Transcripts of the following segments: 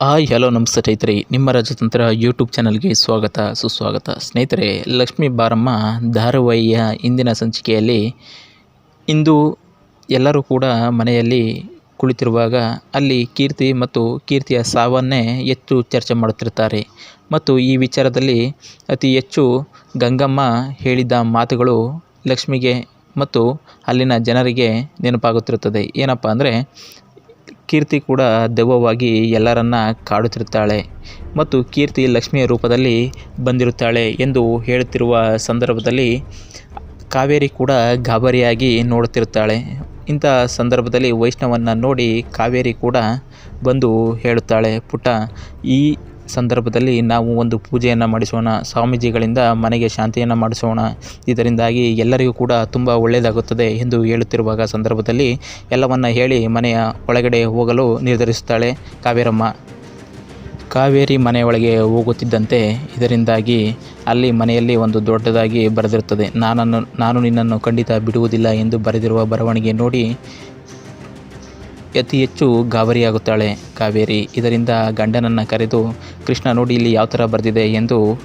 Hi, hello, ನಮಸ್ತೆ ಚೈತ್ರಿ ನಿಮ್ಮ ರಾಜತಂತ್ರ YouTube ಚಾನಲ್ಗೆ ಸ್ವಾಗತ, ಸುಸ್ವಾಗತ. ಸ್ನೇಹಿತರೆ, ಲಕ್ಷ್ಮೀ ಬಾರಮ್ಮ ಧಾರಾವಾಹಿಯ ಇಂದಿನ ಸಂಚಿಕೆಯಲ್ಲಿ ಇಂದು ಎಲ್ಲರೂ ಕೂಡ ಮನೆಯಲ್ಲಿ ಕುಳಿತಿರುವಾಗ ಅಲ್ಲಿ ಕೀರ್ತಿ ಮತ್ತು ಕೀರ್ತಿಯ ಸಾವನ್ನೇ ಹೆಚ್ಚು ಚರ್ಚೆ ಮಾಡುತ್ತಿರುತ್ತಾರೆ. ಮತ್ತು ಈ ವಿಚಾರದಲ್ಲಿ ಅತಿ ಹೆಚ್ಚು ಗಂಗಮ್ಮ ಹೇಳಿದ ಮಾತುಗಳು ಲಕ್ಷ್ಮಿಗೆ ಮತ್ತು ಅಲ್ಲಿನ ಜನರಿಗೆ ನೆನಪಾಗುತ್ತಿರುತ್ತದೆ. ಏನಪ್ಪ ಅಂದರೆ ಕೀರ್ತಿ ಕೂಡ ದೆವ್ವವಾಗಿ ಎಲ್ಲರನ್ನ ಕಾಡುತ್ತಿರುತ್ತಾಳೆ ಮತ್ತು ಕೀರ್ತಿ ಲಕ್ಷ್ಮಿಯ ರೂಪದಲ್ಲಿ ಬಂದಿರುತ್ತಾಳೆ ಎಂದು ಹೇಳುತ್ತಿರುವ ಸಂದರ್ಭದಲ್ಲಿ ಕಾವೇರಿ ಕೂಡ ಗಾಬರಿಯಾಗಿ ನೋಡುತ್ತಿರುತ್ತಾಳೆ. ಇಂಥ ಸಂದರ್ಭದಲ್ಲಿ ವೈಷ್ಣವನ್ನ ನೋಡಿ ಕಾವೇರಿ ಕೂಡ ಬಂದು ಹೇಳುತ್ತಾಳೆ, ಪುಟ್ಟ, ಈ ಸಂದರ್ಭದಲ್ಲಿ ನಾವು ಒಂದು ಪೂಜೆಯನ್ನು ಮಾಡಿಸೋಣ, ಸ್ವಾಮೀಜಿಗಳಿಂದ ಮನೆಗೆ ಶಾಂತಿಯನ್ನು ಮಾಡಿಸೋಣ. ಇದರಿಂದಾಗಿ ಎಲ್ಲರಿಗೂ ಕೂಡ ತುಂಬ ಒಳ್ಳೆಯದಾಗುತ್ತದೆ ಎಂದು ಹೇಳುತ್ತಿರುವಾಗ ಸಂದರ್ಭದಲ್ಲಿ ಎಲ್ಲವನ್ನ ಹೇಳಿ ಮನೆಯ ಒಳಗಡೆ ಹೋಗಲು ನಿರ್ಧರಿಸುತ್ತಾಳೆ ಕಾವೇರಮ್ಮ. ಕಾವೇರಿ ಮನೆಯೊಳಗೆ ಹೋಗುತ್ತಿದ್ದಂತೆ ಇದರಿಂದಾಗಿ ಅಲ್ಲಿ ಮನೆಯಲ್ಲಿ ಒಂದು ದೊಡ್ಡದಾಗಿ ಬರೆದಿರುತ್ತದೆ. ನಾನನ್ನು, ನಾನು ನಿನ್ನನ್ನು ಖಂಡಿತ ಬಿಡುವುದಿಲ್ಲ ಎಂದು ಬರೆದಿರುವ ಬರವಣಿಗೆ ನೋಡಿ ಅತಿ ಹೆಚ್ಚು ಗಾಬರಿಯಾಗುತ್ತಾಳೆ ಕಾವೇರಿ. ಇದರಿಂದ ಗಂಡನನ್ನು ಕರೆದು, ಕೃಷ್ಣ, ನೋಡಿ ಇಲ್ಲಿ ಯಾವ ಥರ ಬರೆದಿದೆ ಎಂದು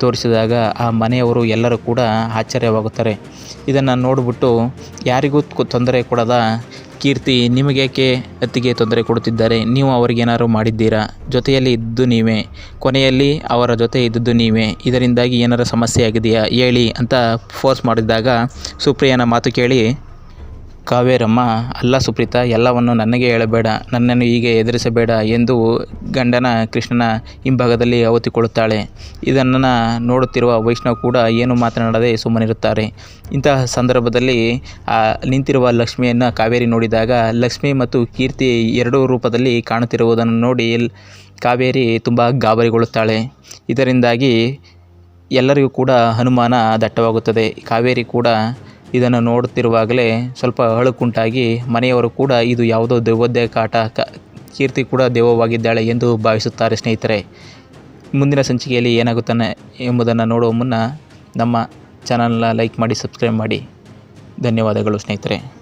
ತೋರಿಸಿದಾಗ ಆ ಮನೆಯವರು ಎಲ್ಲರೂ ಕೂಡ ಆಶ್ಚರ್ಯವಾಗುತ್ತಾರೆ. ಇದನ್ನು ನೋಡಿಬಿಟ್ಟು, ಯಾರಿಗೂ ತೊಂದರೆ ಕೊಡದ ಕೀರ್ತಿ ನಿಮಗೇಕೆ ಅತ್ತಿಗೆ ತೊಂದರೆ ಕೊಡುತ್ತಿದ್ದಾರೆ? ನೀವು ಅವರಿಗೇನಾದ್ರು ಮಾಡಿದ್ದೀರಾ? ಜೊತೆಯಲ್ಲಿ ಇದ್ದು ನೀವೇ. ಕೊನೆಯಲ್ಲಿ ಅವರ ಜೊತೆ ಇದ್ದದ್ದು ನೀವೇ. ಇದರಿಂದಾಗಿ ಏನಾರ ಸಮಸ್ಯೆ ಆಗಿದೆಯಾ? ಹೇಳಿ ಅಂತ ಫೋರ್ಸ್ ಮಾಡಿದಾಗ ಸುಪ್ರಿಯನ ಮಾತು ಕೇಳಿ ಕಾವೇರಮ್ಮ, ಅಲ್ಲ ಸುಪ್ರೀತ, ಎಲ್ಲವನ್ನು ನನಗೆ ಹೇಳಬೇಡ, ನನ್ನನ್ನು ಹೀಗೆ ಎದುರಿಸಬೇಡ ಎಂದು ಗಂಡನ ಕೃಷ್ಣನ ಹಿಂಭಾಗದಲ್ಲಿ ಅವತಿಕೊಳ್ಳುತ್ತಾಳೆ ಇದನ್ನು ನೋಡುತ್ತಿರುವ ವೈಷ್ಣವ್ ಕೂಡ ಏನು ಮಾತನಾಡದೆ ಸುಮ್ಮನಿರುತ್ತಾರೆ. ಇಂತಹ ಸಂದರ್ಭದಲ್ಲಿ, ಆ, ನಿಂತಿರುವ ಲಕ್ಷ್ಮಿಯನ್ನು ಕಾವೇರಿ ನೋಡಿದಾಗ ಲಕ್ಷ್ಮಿ ಮತ್ತು ಕೀರ್ತಿ ಎರಡೂ ರೂಪದಲ್ಲಿ ಕಾಣುತ್ತಿರುವುದನ್ನು ನೋಡಿ ಕಾವೇರಿ ತುಂಬ ಗಾಬರಿಗೊಳ್ಳುತ್ತಾಳೆ. ಇದರಿಂದಾಗಿ ಎಲ್ಲರಿಗೂ ಕೂಡ ಅನುಮಾನ ದಟ್ಟವಾಗುತ್ತದೆ. ಕಾವೇರಿ ಕೂಡ ಇದನ್ನು ನೋಡುತ್ತಿರುವಾಗಲೇ ಸ್ವಲ್ಪ ಅಳುಕುಂಟಾಗಿ ಮನೆಯವರು ಕೂಡ ಇದು ಯಾವುದೋ ದೆವ್ವದ್ದೇ ಕಾಟ ಕೀರ್ತಿ ಕೂಡ ದೇವವಾಗಿದ್ದಾಳೆ ಎಂದು ಭಾವಿಸುತ್ತಾರೆ ಸ್ನೇಹಿತರೆ. ಮುಂದಿನ ಸಂಚಿಕೆಯಲ್ಲಿ ಏನಾಗುತ್ತಾನೆ ಎಂಬುದನ್ನು ನೋಡುವ ಮುನ್ನ ನಮ್ಮ ಚಾನಲ್ನ ಲೈಕ್ ಮಾಡಿ, ಸಬ್ಸ್ಕ್ರೈಬ್ ಮಾಡಿ. ಧನ್ಯವಾದಗಳು ಸ್ನೇಹಿತರೆ.